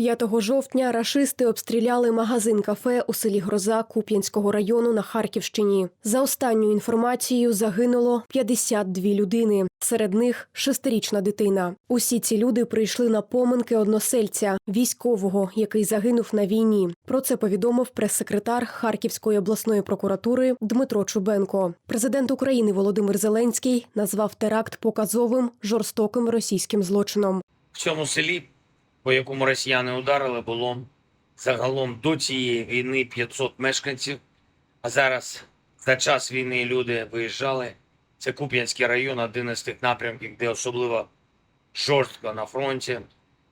5 жовтня рашисти обстріляли магазин кафе у селі Гроза Куп'янського району на Харківщині. За останньою інформацією загинуло 52 людини. Серед них шестирічна дитина. Усі ці люди прийшли на поминки односельця, військового, який загинув на війні. Про це повідомив прес-секретар Харківської обласної прокуратури Дмитро Чубенко. Президент України Володимир Зеленський назвав теракт показовим жорстоким російським злочином. В цьому селі, по якому росіяни ударили, було загалом до цієї війни 500 мешканців. А зараз за час війни люди виїжджали. Це Куп'янський район, один із тих напрямків, де особливо жорстко на фронті.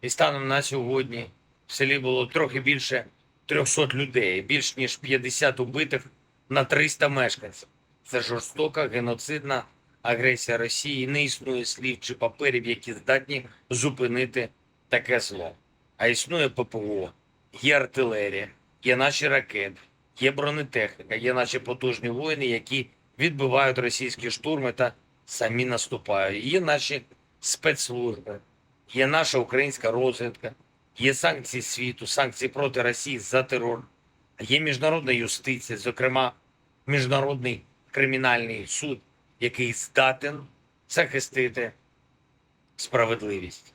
І станом на сьогодні в селі було трохи більше 300 людей, більш ніж 50 убитих на 300 мешканців. Це жорстока геноцидна агресія Росії. Не існує слів чи паперів, які здатні зупинити таке зло. А існує ППО, є артилерія, є наші ракети, є бронетехніка, є наші потужні воїни, які відбивають російські штурми та самі наступають. Є наші спецслужби, є наша українська розвідка, є санкції світу, санкції проти Росії за терор, є міжнародна юстиція, зокрема міжнародний кримінальний суд, який здатен захистити справедливість.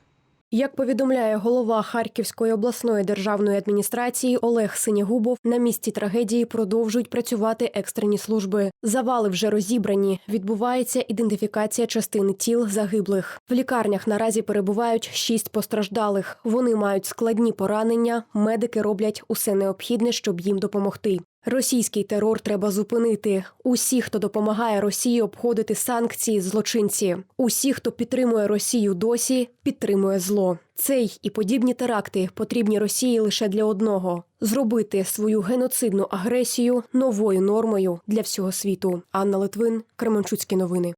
Як повідомляє голова Харківської обласної державної адміністрації Олег Синягубов, на місці трагедії продовжують працювати екстрені служби. Завали вже розібрані. Відбувається ідентифікація частин тіл загиблих. В лікарнях наразі перебувають шість постраждалих. Вони мають складні поранення. Медики роблять усе необхідне, щоб їм допомогти. Російський терор треба зупинити. Усі, хто допомагає Росії обходити санкції, злочинці. Усі, хто підтримує Росію досі, підтримує зло. Цей і подібні теракти потрібні Росії лише для одного зробити свою геноцидну агресію новою нормою для всього світу. Анна Литвин, Кременчуцькі новини.